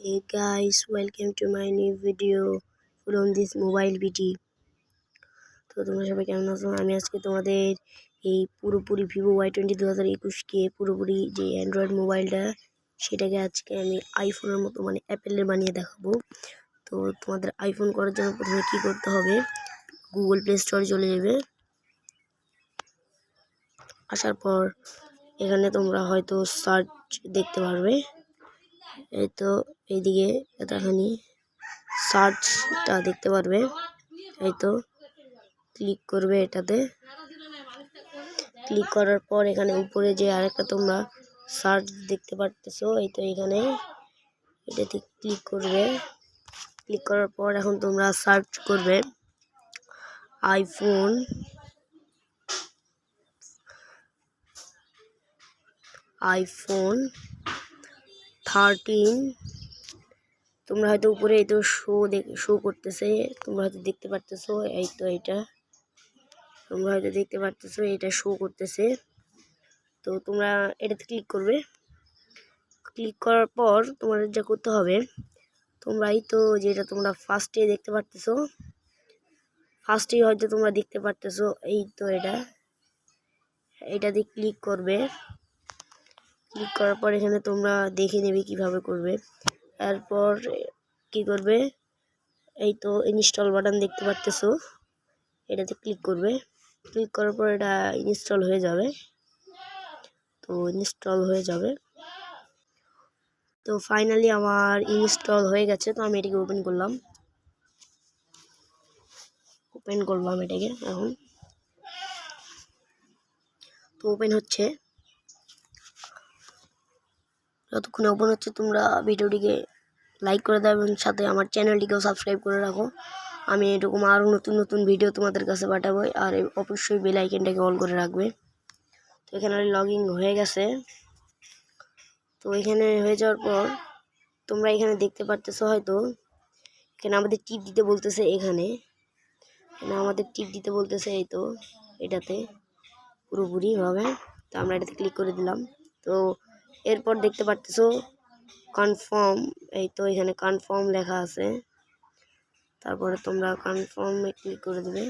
Hey guys, welcome to my new video from this mobile BT. তো তোমরা সবাই কেমন আছো? আমি আজকে তোমাদের এই পুরোপুরি ভিভো ওয়াই টোয়েন্টি দু হাজার একুশকে পুরোপুরি যে অ্যান্ড্রয়েড মোবাইলটা সেটাকে আজকে আমি আইফোনের মতো মানে অ্যাপেলের বানিয়ে দেখাবো। তো তোমাদের আইফোন করার জন্য প্রথমে কী করতে হবে? গুগল প্লে স্টোরে চলে যাবে। আসার পর এখানে তোমরা হয়তো সার্চ দেখতে পারবে। তো এইদিকে এতখানি সার্চটা দেখতে পারবে। এই তো ক্লিক করবে এটাতে। ক্লিক করার পর এখানে উপরে যে আরেকটা তোমরা সার্চ দেখতে পারতেছো, এই তো এখানে এটাতে ক্লিক করবে। ক্লিক করার পর এখন তোমরা সার্চ করবে আইফোন আইফোন থার্টিন তোমরা হয়তো উপরে এই তো শো শো করতেছে, তোমরা হয়তো দেখতে পারতেছো এই তো এটা তোমরা হয়তো দেখতে পারতেছো এটা শো করতেছে। তো তোমরা এটাতে ক্লিক করবে। ক্লিক করার পর তোমাদের যা করতে হবে, তোমরা এই তো যেটা তোমরা ফার্স্টে দেখতে পারতেছো ফার্স্টেই হয়তো তোমরা দেখতে পারতেছো এই তো এটা। এটাতে ক্লিক করবে। ক্লিক করার পর এখানে তোমরা দেখে নেবে কীভাবে করবে। এরপর কি করবে? এই তো ইনস্টল বাটন দেখতে পারতেছো। এটাতে ক্লিক করবে। ক্লিক করার পর এটা ইনস্টল হয়ে যাবে। তো ইনস্টল হয়ে যাবে। তো ফাইনালি আমার ইনস্টল হয়ে গেছে, তো আমি এটাকে ওপেন করলাম। ওপেন করলাম এটাকে এখন। তো ওপেন হচ্ছে। যতক্ষণ ওপেন হচ্ছে, তোমরা ভিডিওটিকে লাইক করে দাও এবং সাথে আমার চ্যানেলটিকেও সাবস্ক্রাইব করে রাখো। আমি এরকম আরও নতুন নতুন ভিডিও তোমাদের কাছে পাঠাবো আর অবশ্যই বেল আইকনটাকে অল করে রাখবে। তো এখানে লগ ইন হয়ে গেছে। তো এখানে হয়ে যাওয়ার পর তোমরা এখানে দেখতে পারতেছো হয়তো, এখানে আমাদের টিপ দিতে বলতেছে এখানে। এখানে আমাদের টিপ দিতে বলতেছে এই তো, এটাতে পুরোপুরিভাবে তো আমরা এটাতে ক্লিক করে দিলাম। তো এরপর দেখতে পারতেছো কনফার্ম এই তো এখানে কনফার্ম লেখা আছে। তারপরে তোমরা কনফার্মে ক্লিক করে দেবে।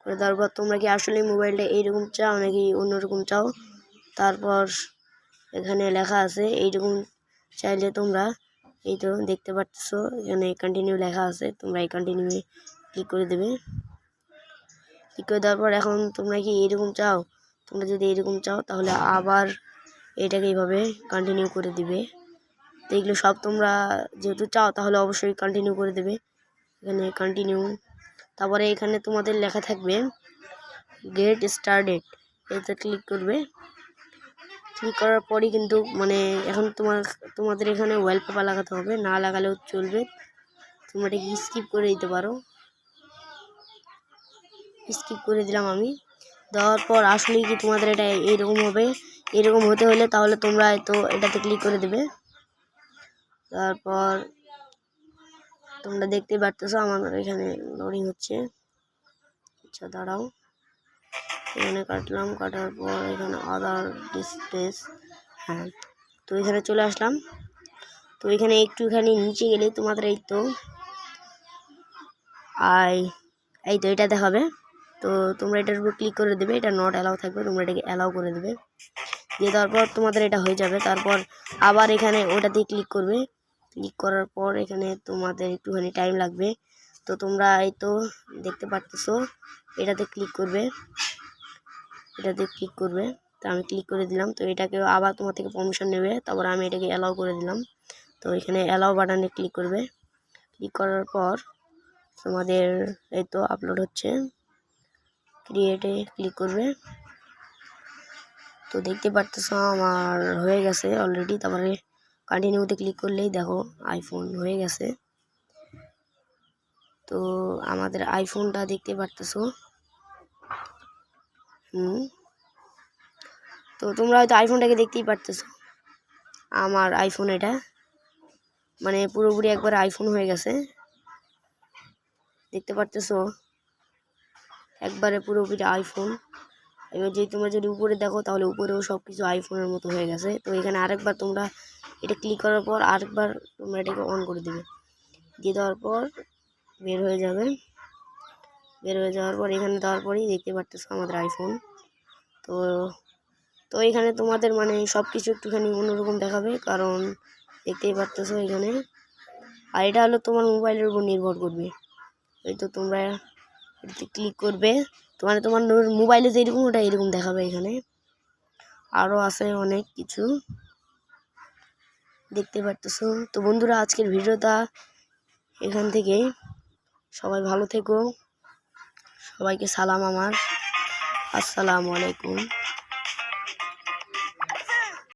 করে দেওয়ার পর তোমরা কি আসলে মোবাইলটা এইরকম চাও নাকি অন্যরকম চাও? তারপর এখানে লেখা আছে, এইরকম চাইলে তোমরা এই তো দেখতে পাচ্ছ এখানে কন্টিনিউ লেখা আছে, তোমরা এই কন্টিনিউ ক্লিক করে দেবে। ক্লিক করে দেওয়ার পর এখন তোমরা কি এরকম চাও? তোমরা যদি এরকম চাও, তাহলে আবার এটাকে এইভাবে কন্টিনিউ করে দিবে। তো এগুলো সব তোমরা যেহেতু চাও, তাহলে অবশ্যই কন্টিনিউ করে দেবে। এখানে কন্টিনিউ তারপরে এখানে তোমাদের লেখা থাকবে গেট স্টার্টেড এতে ক্লিক করবে। ক্লিক করার পরই কিন্তু মানে এখন তোমার, তোমাদের এখানে ওয়ালপেপার লাগাতে হবে। না লাগালেও চলবে। তোমরা এটাকে স্কিপ করে দিতে পারো। স্কিপ করে দিলাম আমি। দেওয়ার পর আসলে কি তোমাদের এটা এইরকম হবে? এরকম হতে হলে তাহলে তোমরা তো এটাতে ক্লিক করে দেবে। তারপর তোমরা দেখতে পারতেছো আমাদের এখানে লোডিং হচ্ছে। আচ্ছা দাঁড়াও। এখানে কাটলাম, কাটার পর এখানে আদার ডিসপ্লেস হ্যাঁ তো এখানে চলে আসলাম। তো এখানে একটুখানি নিচে গেলে তোমাদের এই তো, আই, এই তো এটা দেখাবে তো তোমরা এটার উপর ক্লিক করে দেবে, এটা নট অ্যালাউ থাকবে, তোমরা এটাকে অ্যালাউ করে দেবে। দিয়ে দেওয়ার পর তোমাদের এটা হয়ে যাবে, তারপর আবার এখানে ওটাতে ক্লিক করবে। ক্লিক করার পর এখানে তোমাদের একটুখানি টাইম লাগবে। তো তোমরা এই তো দেখতে পারতেছো, এটাতে ক্লিক করবে। এটাতে ক্লিক করবে, তো আমি ক্লিক করে দিলাম। তো এটাকে আবার তোমার থেকে পারমিশন নেবে, তারপর আমি এটাকে অ্যালাউ করে দিলাম। তো এখানে অ্যালাউ বাটনে ক্লিক করবে। ক্লিক করার পর তোমাদের এই তো আপলোড হচ্ছে। ক্রিয়েটে ক্লিক করবে। তো দেখতে পারতেছ আমার হয়ে গেছে অলরেডি তারপরে কন্টিনিউতে ক্লিক করলেই দেখো আইফোন হয়ে গেছে। তো আমাদের আইফোনটা দেখতে পারতেছো। হুম। তো তোমরা হয়তো আইফোনটাকে দেখতেই পারতেছো, আমার আইফোন এটা। মানে পুরোপুরি একবার আইফোন হয়ে গেছে। দেখতে পারতেছো? একবারে পুরোপুরি আইফোন এবার যদি তোমরা যদি উপরে দেখো, তাহলে উপরেও সব কিছু আইফোনের মতো হয়ে গেছে। তো এখানে আরেকবার তোমরা এটা ক্লিক করার পর আরেকবার তোমরা এটাকে অন করে দেবে। দিয়ে দেওয়ার পর বের হয়ে যাবে। বের হয়ে যাওয়ার পর এখানে দেওয়ার পরেই দেখতে পারতেছো আমাদের আইফোন তো তো এখানে তোমাদের মানে সব কিছু একটুখানি অন্যরকম দেখাবে, কারণ দেখতেই পারতেছো এখানে। আর এটা হলো তোমার মোবাইলের উপর নির্ভর করবে। ওই তো তোমরা এটাতে ক্লিক করবে। তোমার তোমার মোবাইলে যেরকম ওটা এরকম দেখাবে এখানে। আরও আছে অনেক কিছু। দেখতে পারতেছো। তো বন্ধুরা, আজকের ভিডিওটা এখান থেকে। সবাই ভালো থেকো। সবাইকে সালাম আমার। আসসালামু আলাইকুম।